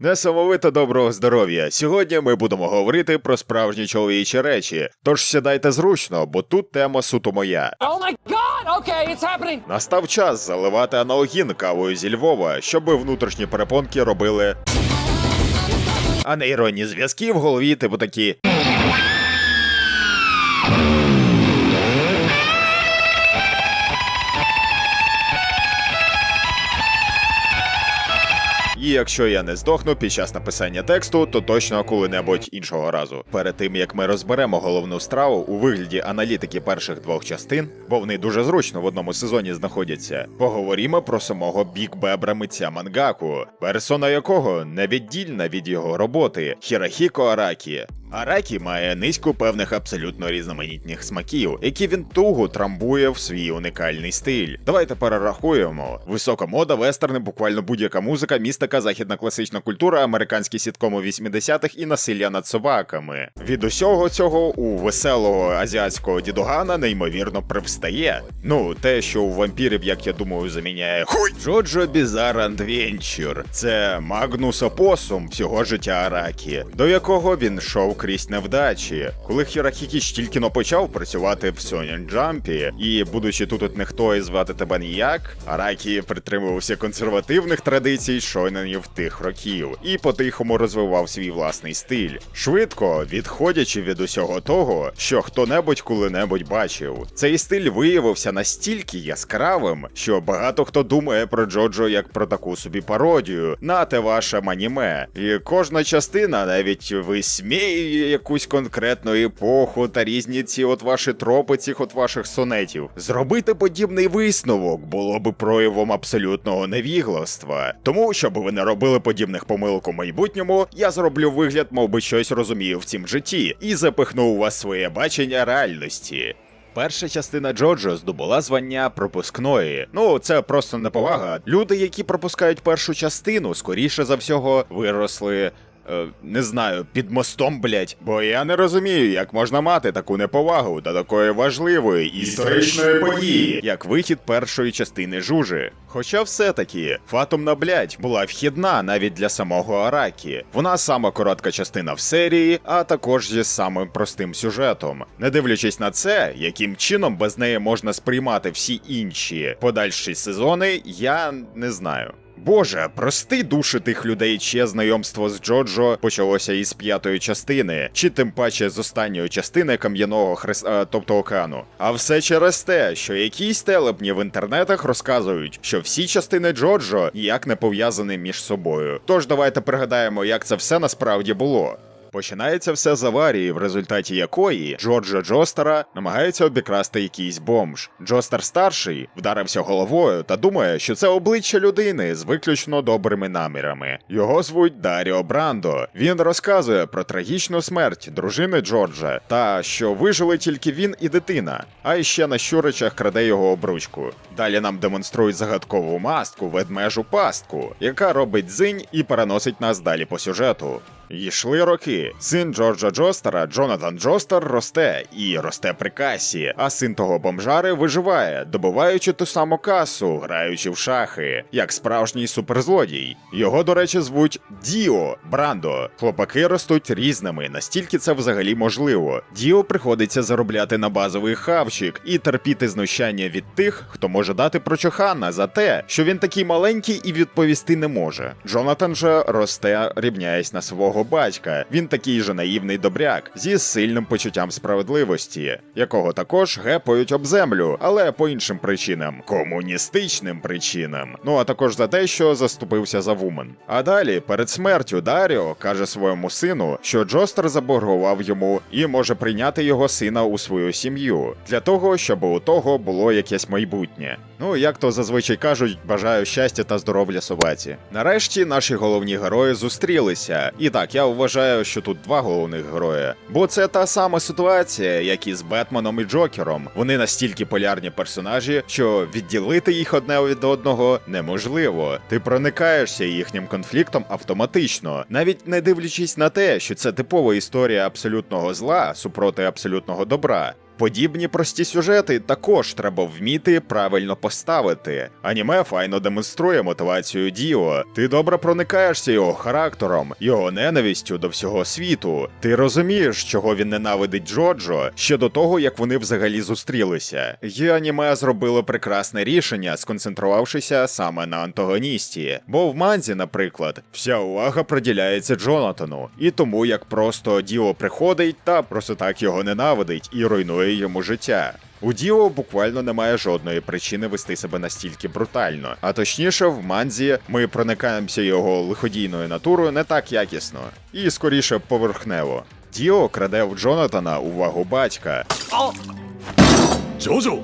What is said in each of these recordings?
Несамовито доброго здоров'я. Сьогодні ми будемо говорити про справжні чоловічі речі. Тож сідайте зручно, бо тут тема суто моя. Oh my god! Okay, it's happening! Настав час заливати аналогін кавою зі Львова, щоби внутрішні перепонки робили. А нейронні зв'язки в голові, типу такі. І якщо я не здохну під час написання тексту, то точно коли-небудь іншого разу. Перед тим як ми розберемо головну страву у вигляді аналітики перших двох частин, бо вони дуже зручно в одному сезоні знаходяться, поговоримо про самого бік бебра митця мангаку, персона якого невіддільна від його роботи Хірахіко Аракі. Аракі має низку певних абсолютно різноманітних смаків, які він туго трамбує в свій унікальний стиль. Давайте перерахуємо: висока мода, вестерни, буквально будь-яка музика, містика, західна класична культура, американські сіткоми 80-х і насилля над собаками. Від усього цього у веселого азіатського дідугана неймовірно привстає. Ну, те, що у вампірів, як я думаю, заміняє хуй Джоджо Бізар Адвенчур. Це Магнус Опосум всього життя Аракі, до якого він йшов крізь невдачі. Коли Хірахікіч тільки но почав працювати в Сьонін Джампі, і будучи тут от ніхто і звати тебе ніяк, Аракі притримувався консервативних традицій шойненів тих років і по-тихому розвивав свій власний стиль, швидко відходячи від усього того, що хто-небудь коли-небудь бачив. Цей стиль виявився настільки яскравим, що багато хто думає про Джоджо як про таку собі пародію на те ваше аніме. І кожна частина навіть висміює якусь конкретну епоху та різні ці от ваші тропи цих от ваших сонетів. Зробити подібний висновок було би проявом абсолютного невігластва. Тому, щоб ви не робили подібних помилок у майбутньому, я зроблю вигляд, мов би щось розумію в цім житті, і запихну у вас своє бачення реальності. Перша частина Джоджо здобула звання пропускної. Ну, це просто неповага. Люди, які пропускають першу частину, скоріше за всього, виросли. Е, Не знаю, під мостом, блять. Бо я не розумію, як можна мати таку неповагу до такої важливої історичної події, як вихід першої частини жужи. Хоча все-таки Фатумна блять була вхідна навіть для самого Аракі. Вона сама коротка частина в серії, а також зі самим простим сюжетом. Не дивлячись на це, яким чином без неї можна сприймати всі інші подальші сезони, я не знаю. Боже, прости душі тих людей, чиє знайомство з Джоджо почалося із п'ятої частини, чи тим паче з останньої частини кам'яного хрес... а, тобто океану. А все через те, що якісь телепні в інтернетах розказують, що всі частини Джоджо ніяк не пов'язані між собою. Тож давайте пригадаємо, як це все насправді було. Починається все з аварії, в результаті якої Джорджа Джостера намагається обікрасти якийсь бомж. Джостер старший вдарився головою та думає, що це обличчя людини з виключно добрими намірами. Його звуть Даріо Брандо. Він розказує про трагічну смерть дружини Джорджа та що вижили тільки він і дитина, а іще на щуричах краде його обручку. Далі нам демонструють загадкову мастку ведмежу пастку, яка робить дзинь і переносить нас далі по сюжету. Йшли роки. Син Джорджа Джостера, Джонатан Джостер, росте і росте при касі, а син того бомжари виживає, добуваючи ту саму касу, граючи в шахи, як справжній суперзлодій. Його, до речі, звуть Діо Брандо. Хлопаки ростуть різними, настільки це взагалі можливо. Діо приходиться заробляти на базовий хавчик і терпіти знущання від тих, хто може дати прочохана за те, що він такий маленький і відповісти не може. Джонатан же росте, рівняясь на свого батька. Він такий же наївний добряк зі сильним почуттям справедливості, якого також гепають об землю, але по іншим причинам комуністичним причинам. Ну а також за те, що заступився за вумен. А далі, перед смертю, Даріо каже своєму сину, що Джостер заборгував йому і може прийняти його сина у свою сім'ю для того, щоб у того було якесь майбутнє. Ну як то зазвичай кажуть, бажаю щастя та здоров'я собаці. Нарешті наші головні герої зустрілися. І так, я вважаю, що тут два головних герої. Бо це та сама ситуація, як і з Бетменом і Джокером. Вони настільки полярні персонажі, що відділити їх одне від одного неможливо. Ти проникаєшся їхнім конфліктом автоматично, навіть не дивлячись на те, що це типова історія абсолютного зла супроти абсолютного добра. Подібні прості сюжети також треба вміти правильно поставити. Аніме файно демонструє мотивацію Діо. Ти добре проникаєшся його характером, його ненавистю до всього світу. Ти розумієш, чого він ненавидить Джоджо ще до того, як вони взагалі зустрілися. І аніме зробило прекрасне рішення, сконцентрувавшися саме на антагоністі. Бо в манзі, наприклад, вся увага приділяється Джонатану, і тому як просто Діо приходить та просто так його ненавидить і руйнує коштує йому життя. У Діо буквально немає жодної причини вести себе настільки брутально. А точніше, в манзі ми проникаємося його лиходійною натурою не так якісно і скоріше поверхнево. Діо краде в Джонатана увагу батька. Джо-Джо!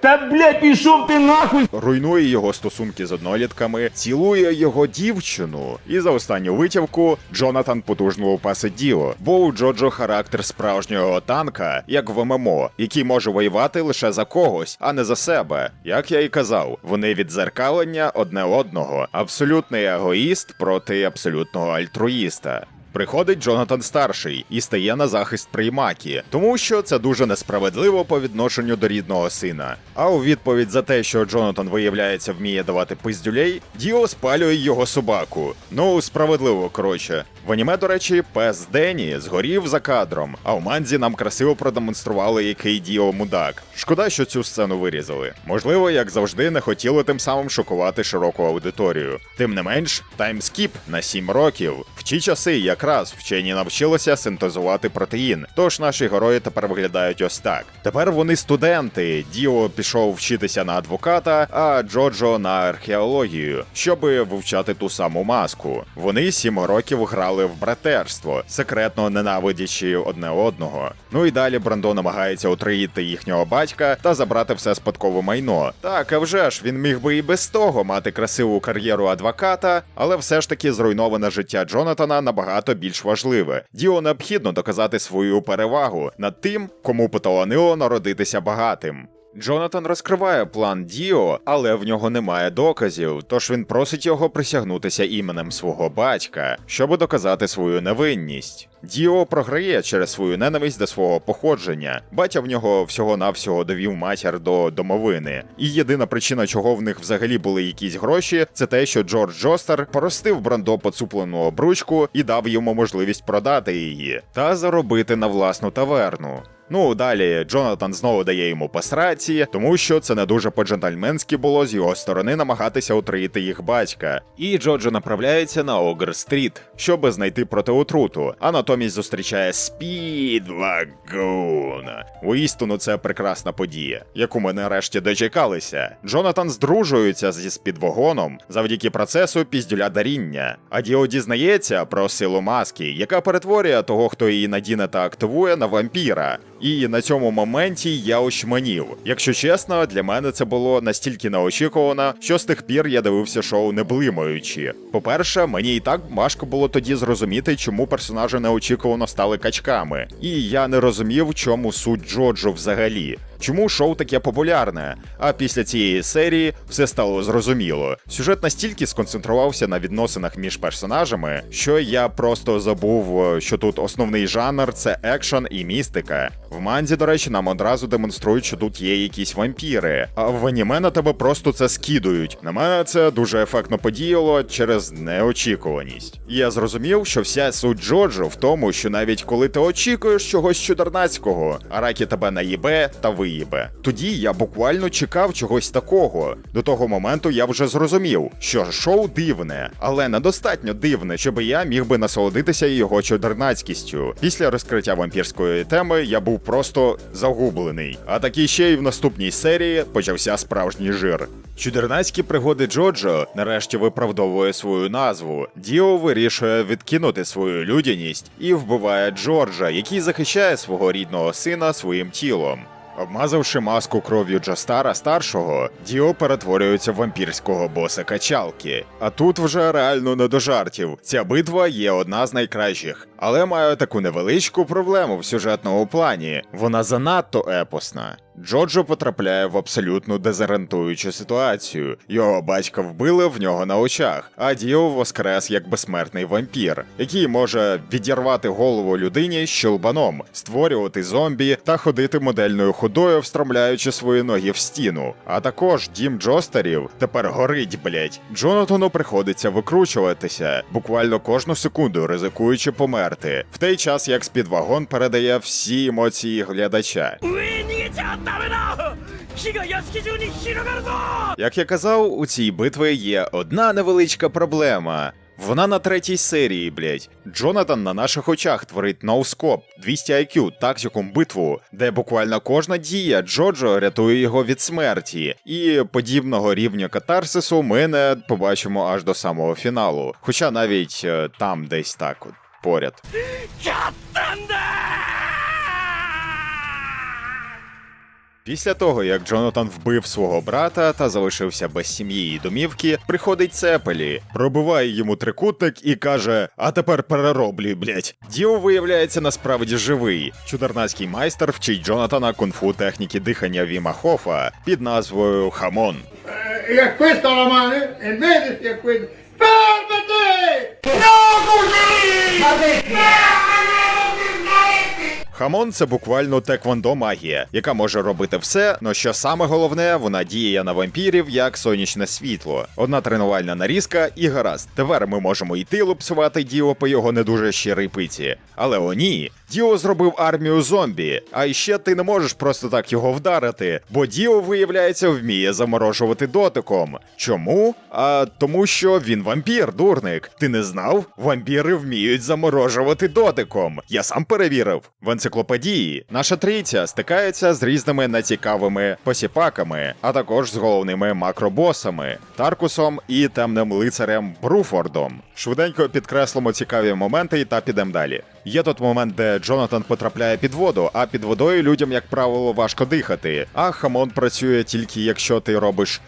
Та блядь, пішов ти нахуй! руйнує його стосунки з однолітками, цілує його дівчину. І за останню витівку Джонатан потужно лупасить Діо, бо у Джоджо характер справжнього танка, як в ММО, який може воювати лише за когось, а не за себе. Як я і казав, вони відзеркалення одне одного. Абсолютний егоїст проти абсолютного альтруїста. Приходить Джонатан старший і стає на захист приймакі, тому що це дуже несправедливо по відношенню до рідного сина. А у відповідь за те, що Джонатан виявляється вміє давати пиздюлей, Діо спалює його собаку. Ну, справедливо, коротше. В аніме, до речі, пес Дені згорів за кадром, а в манзі нам красиво продемонстрували, який Діо мудак. Шкода, що цю сцену вирізали. Можливо, як завжди, не хотіли тим самим шокувати широку аудиторію. Тим не менш, таймскіп на 7 років. В ті часи якраз вчені навчилися синтезувати протеїн. Тож наші герої тепер виглядають ось так. Тепер вони студенти. Діо пішов вчитися на адвоката, а Джоджо на археологію, щоб вивчати ту саму маску. Вони сім років грали в братерство, секретно ненавидячи одне одного. Ну і далі Брандо намагається отруїти їхнього батька та забрати все спадкове майно. Так, а вже ж він міг би і без того мати красиву кар'єру адвоката, але все ж таки зруйноване життя Джонатана набагато більш важливе. Діо необхідно доказати свою перевагу над тим, кому поталанило народитися багатим. Джонатан розкриває план Діо, але в нього немає доказів, тож він просить його присягнутися іменем свого батька, щоб доказати свою невинність. Діо програє через свою ненависть до свого походження. Батя в нього всього-навсього довів матір до домовини. І єдина причина, чого в них взагалі були якісь гроші, це те, що Джордж Джостер поростив Брандо поцуплену обручку і дав йому можливість продати її та заробити на власну таверну. Ну, далі Джонатан знову дає йому посраці, тому що це не дуже по-джентльменськи було з його сторони намагатися отруїти їх батька. І Джоджо направляється на Огр Стріт, щоб знайти протиотруту, а натомість зустрічає Спідвагун. Уістину це прекрасна подія, яку ми нарешті дочекалися. Джонатан здружується зі спідвагоном завдяки процесу піздюля даріння. А Діо дізнається про силу маски, яка перетворює того, хто її надіне та активує, на вампіра. І на цьому моменті я очманів. Якщо чесно, для мене це було настільки неочікувано, що з тих пір я дивився шоу не блимаючи. По-перше, мені і так важко було тоді зрозуміти, чому персонажі неочікувано стали качками. І я не розумів, чому суть Джоджо взагалі. Чому шоу таке популярне? А після цієї серії все стало зрозуміло. Сюжет настільки сконцентрувався на відносинах між персонажами, що я просто забув, е, що тут основний жанр це екшон і містика. В манзі, до речі, нам одразу демонструють, що тут є якісь вампіри, а в аніме на тебе просто це скидують. На мене це дуже ефектно подіяло через неочікуваність. І я зрозумів, що вся суть Джоджо в тому, що навіть коли ти очікуєш чогось чудернацького, Аракі тебе наїбе та виїбе. Тоді я буквально чекав чогось такого. До того моменту я вже зрозумів, що шоу дивне, але недостатньо дивне, щоб я міг би насолодитися його чудернацькістю. Після розкриття вампірської теми я був просто загублений. А таки ще й в наступній серії почався справжній жир. Чудернацькі пригоди Джоджо нарешті виправдовує свою назву. Діо вирішує відкинути свою людяність і вбиває Джорджа, який захищає свого рідного сина своїм тілом. Обмазавши маску кров'ю Джастара старшого, Діо перетворюється в вампірського боса качалки. А тут вже реально не до жартів. Ця битва є одна з найкращих, але має таку невеличку проблему в сюжетному плані. Вона занадто епосна. Джоджо потрапляє в абсолютно дезорієнтуючу ситуацію. Його батька вбили в нього на очах, а Діо воскрес як безсмертний вампір, який може відірвати голову людині щелбаном, створювати зомбі та ходити модельною ходою, встромляючи свої ноги в стіну. А також дім Джостерів тепер горить, блять. Джонатану приходиться викручуватися, буквально кожну секунду ризикуючи померти, в той час як спідвагон передає всі емоції глядача. 上へ逃げちゃダメだ火が屋敷中に広がるぞ Як я казав, у цій битві є одна невеличка проблема. Вона на третій серії, блять. Джонатан на наших очах творить ноускоп 200 IQ тактикум битву, де буквально кожна дія Джоджо рятує його від смерті, і подібного рівня катарсису ми не побачимо аж до самого фіналу. Хоча навіть е, там десь так от поряд. 勝ったんだ Після того, як Джонатан вбив свого брата та залишився без сім'ї і домівки, приходить Цепелі, пробиває йому трикутник і каже: А тепер перероблюй, блять. Діо виявляється насправді живий. Чудернацький майстер вчить Джонатана кунг-фу техніки дихання Віма Хофа під назвою Хамон. e a Хамон це буквально теквондо магія, яка може робити все, но що саме головне, вона діє на вампірів як сонячне світло. Одна тренувальна нарізка і гаразд. Тепер ми можемо йти лупсувати діло по його не дуже щирій пиці. Але о ні, Діо зробив армію зомбі, а ще ти не можеш просто так його вдарити, бо Діо, виявляється, вміє заморожувати дотиком. Чому? А тому, що він вампір, дурник. Ти не знав? Вампіри вміють заморожувати дотиком. Я сам перевірив. В енциклопедії наша трійця стикається з різними нецікавими посіпаками, а також з головними макробосами Таркусом і темним лицарем Бруфордом. Швиденько підкреслимо цікаві моменти та підемо далі. Є тут момент, де Джонатан потрапляє під воду, а під водою людям, як правило, важко дихати. А хамон працює тільки якщо ти робиш.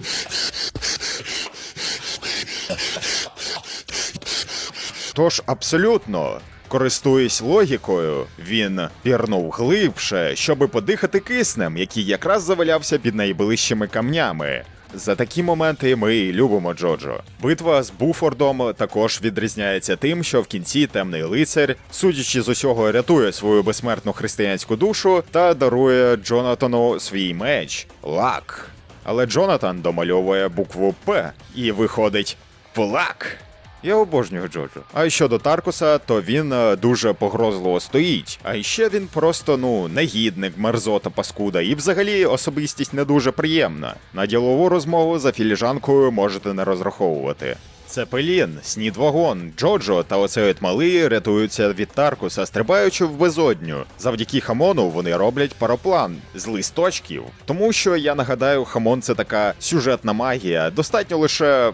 Тож абсолютно. Користуясь логікою, він пірнув глибше, щоби подихати киснем, який якраз завалявся під найближчими камнями. За такі моменти ми і любимо Джоджо. Битва з Буфордом також відрізняється тим, що в кінці темний лицар, судячи з усього, рятує свою безсмертну християнську душу та дарує Джонатану свій меч лак. Але Джонатан домальовує букву П і виходить плак. Я обожнюю Джоджо. А щодо Таркуса, то він е, дуже погрозливо стоїть. А ще він просто ну негідник, мерзота, паскуда, і взагалі особистість не дуже приємна. На ділову розмову за філіжанкою можете не розраховувати. Цепелін, снідвагон, Джоджо та оцей малий рятуються від Таркуса, стрибаючи в безодню. Завдяки хамону вони роблять пароплан з листочків. Тому що я нагадаю, хамон це така сюжетна магія. Достатньо лише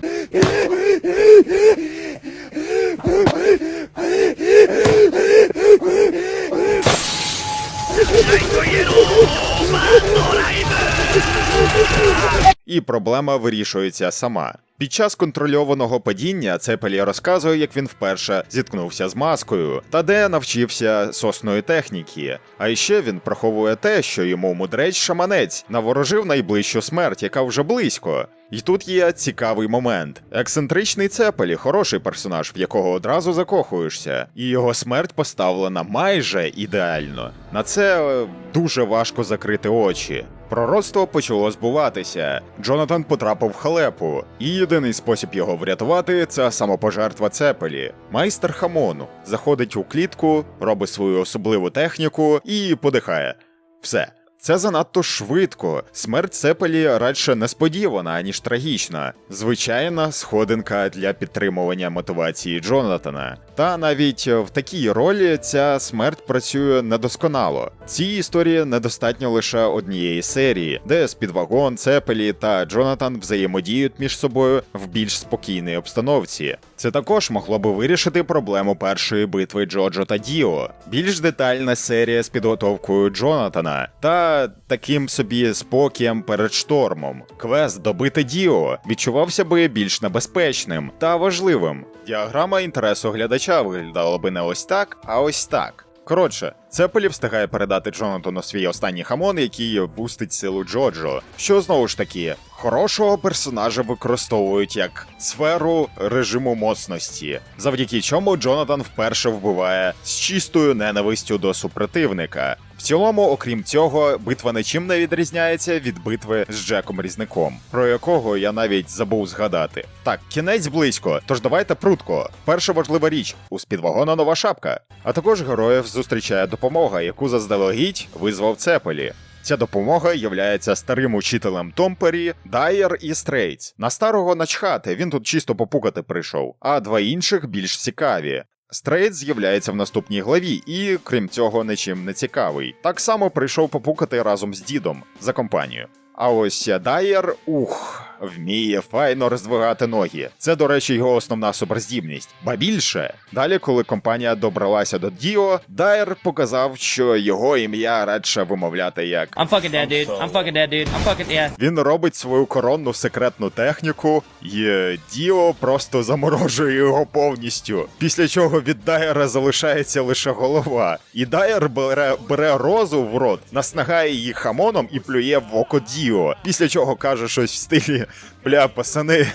і проблема вирішується сама. Під час контрольованого падіння Цепелі розказує, як він вперше зіткнувся з маскою, та де навчився сосної техніки. А ще він приховує те, що йому мудрець шаманець наворожив найближчу смерть, яка вже близько. І тут є цікавий момент. Ексцентричний Цепелі хороший персонаж, в якого одразу закохуєшся, і його смерть поставлена майже ідеально. На це е, дуже важко закрити очі. Пророцтво почало збуватися. Джонатан потрапив в халепу, і єдиний спосіб його врятувати це самопожертва Цепелі. Майстер хамону заходить у клітку, робить свою особливу техніку і подихає. Все. Це занадто швидко. Смерть Цепелі радше несподівана, аніж трагічна. Звичайна сходинка для підтримування мотивації Джонатана. Та навіть в такій ролі ця смерть працює недосконало. Цій історії недостатньо лише однієї серії, де спідвагон, Цепелі та Джонатан взаємодіють між собою в більш спокійній обстановці. Це також могло би вирішити проблему першої битви Джоджо та Діо. Більш детальна серія з підготовкою Джонатана та таким собі спокієм перед штормом. Квест добити Діо відчувався би більш небезпечним та важливим. Діаграма інтересу глядача виглядала би не ось так, а ось так. Коротше, Цепелі встигає передати Джонатану свій останній хамон, який пустить силу Джоджо. Що знову ж таки, хорошого персонажа використовують як сферу режиму моцності, завдяки чому Джонатан вперше вбиває з чистою ненавистю до супротивника. Цілому, окрім цього, битва нічим не відрізняється від битви з Джеком Різником, про якого я навіть забув згадати. Так, кінець близько, тож давайте прутко. Перша важлива річ у спідвагона нова шапка. А також героїв зустрічає допомога, яку заздалегідь визвав Цепелі. Ця допомога являється старим учителем Томпері, Дайер і Стрейтс. На старого начхати, він тут чисто попукати прийшов, а два інших більш цікаві. Стрейтс з'являється в наступній главі і, крім цього, нічим не цікавий. Так само прийшов попукати разом з дідом за компанію. А ось Дайер, ух, вміє файно роздвигати ноги. Це, до речі, його основна суперздібність. Ба більше, далі, коли компанія добралася до Діо, Дайер показав, що його ім'я радше вимовляти як I'm fucking dead, dude. I'm fucking dead, dude. I'm fucking yeah. він робить свою коронну секретну техніку, і Діо просто заморожує його повністю. Після чого від Дайера залишається лише голова. І Дайер бере, бере розу в рот, наснагає її хамоном і плює в око Діо. Після чого каже щось в стилі: бля, пацани,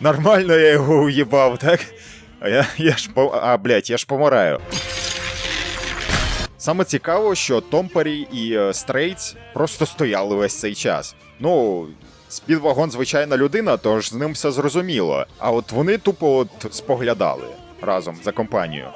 нормально я його уїбав, так? А я, я ж по. А, блядь, я ж помираю. Саме цікаво, що Томпері і е, Стрейтс просто стояли весь цей час. Ну, спідвагон звичайна людина, тож з ним все зрозуміло. А от вони тупо от споглядали разом за компанією.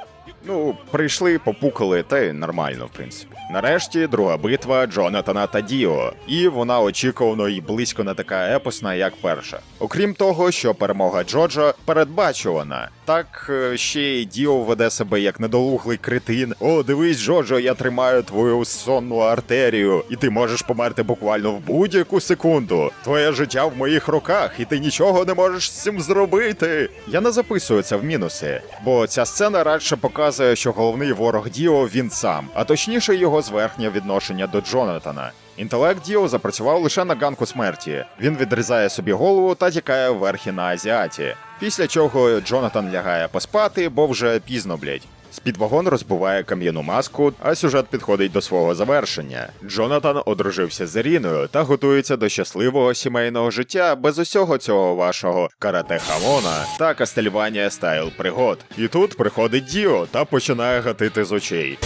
Ну, прийшли, попукали, та й нормально, в принципі. Нарешті друга битва Джонатана та Діо, і вона очікувано і близько не така епосна, як перша. Окрім того, що перемога Джоджо передбачувана. Так е, ще й Діо веде себе як недолуглий критин. О, дивись, Джоджо, я тримаю твою сонну артерію, і ти можеш померти буквально в будь-яку секунду. Твоє життя в моїх руках, і ти нічого не можеш з цим зробити. Я не записую це в мінуси, бо ця сцена радше показує, що головний ворог Діо він сам, а точніше його зверхнє відношення до Джонатана. Інтелект Діо запрацював лише на ганку смерті. Він відрізає собі голову та тікає вверхи на азіаті. Після чого Джонатан лягає поспати, бо вже пізно, блять. Спідвагон розбиває кам'яну маску, а сюжет підходить до свого завершення. Джонатан одружився з Іріною та готується до щасливого сімейного життя без усього цього вашого карате хамона та кастельванія стайл пригод. І тут приходить Діо та починає гатити з очей.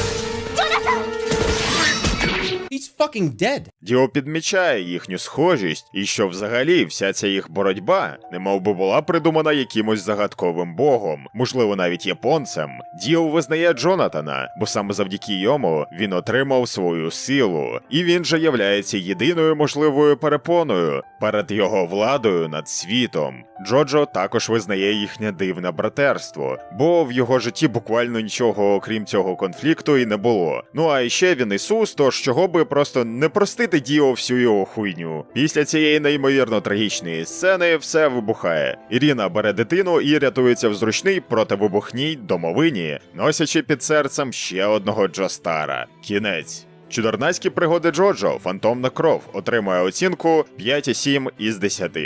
Fucking dead. Діо підмічає їхню схожість, і що взагалі вся ця їх боротьба немов би була придумана якимось загадковим богом, можливо, навіть японцем. Діо визнає Джонатана, бо саме завдяки йому він отримав свою силу, і він же являється єдиною можливою перепоною перед його владою над світом. Джоджо також визнає їхнє дивне братерство, бо в його житті буквально нічого окрім цього конфлікту і не було. Ну а ще він Ісус, тож чого би просто не простити Діо всю його хуйню. Після цієї неймовірно трагічної сцени все вибухає. Ірина бере дитину і рятується в зручній противибухній домовині, носячи під серцем ще одного Джостара. Кінець. Чудернацькі пригоди Джоджо, фантомна кров, отримує оцінку 5,7 із 10.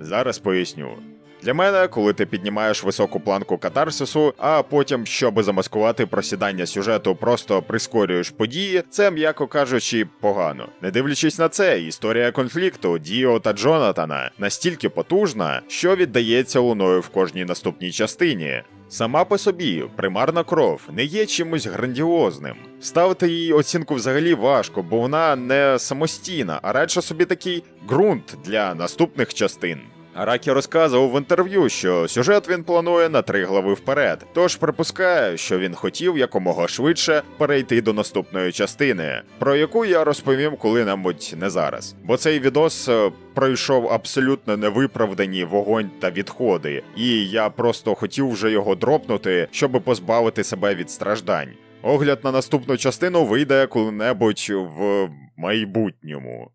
Зараз поясню. Для мене, коли ти піднімаєш високу планку катарсису, а потім, щоб замаскувати просідання сюжету, просто прискорюєш події, це, м'яко кажучи, погано. Не дивлячись на це, історія конфлікту Діо та Джонатана настільки потужна, що віддається луною в кожній наступній частині. Сама по собі примарна кров не є чимось грандіозним. Ставити їй оцінку взагалі важко, бо вона не самостійна, а радше собі такий ґрунт для наступних частин. Аракі розказував в інтерв'ю, що сюжет він планує на три глави вперед, тож припускаю, що він хотів якомога швидше перейти до наступної частини, про яку я розповім коли-небудь не зараз. Бо цей відос е, пройшов абсолютно невиправдані вогонь та відходи, і я просто хотів вже його дропнути, щоб позбавити себе від страждань. Огляд на наступну частину вийде коли-небудь в майбутньому.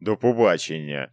До побачення.